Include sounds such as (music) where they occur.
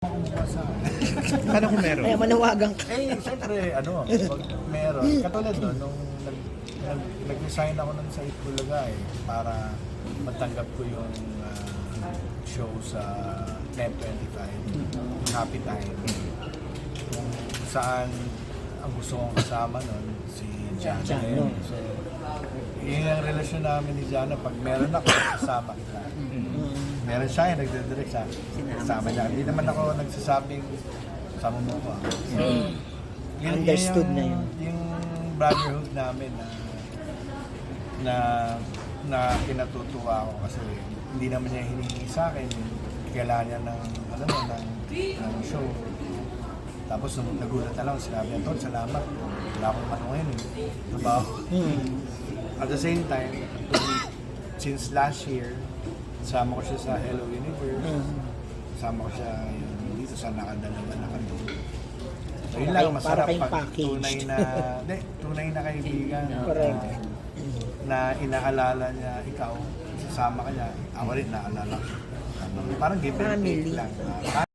kumuha sa akin. Paano kung meron? Kaya manawagan ka. Eh, siyempre, ano, pag meron. Katulad nun, nung nag, nag, nag-resign ako nun sa Itbulaga eh, para matanggap ko yung ah, show sa Net 25, Happy Time. Kung saan ang gusto kong kasama nun, si Jana. Jana. So, yun ang relasyon namin ni Jana. Pag meron ako, kasama kita. Meron siya, yung nagdidirect sa kasama niya. Hindi naman ako nagsasabing sama mo ko. ah. So, yun- Understood yung- na yun. Yung brotherhood namin na na na kinatutuwa ako kasi hindi naman niya hinihingi sa akin. Kailangan niya ng, alam mo, ng, ng show. Tapos nung nagulat na lang, sinabi niya, Tol, salamat. Wala akong ano ngayon eh. Trabaho. At the same time, since last year, sama ko siya sa Hello Universe. Sama ko siya yun, dito sa nakadalawa na kami. So yun lang, masarap kayong pag package. tunay na, (laughs) hindi, tunay na kaibigan. Correct. Na, na inaalala niya ikaw, sasama ka niya, ako rin naalala ko. Parang give and Family. take lang. Ah,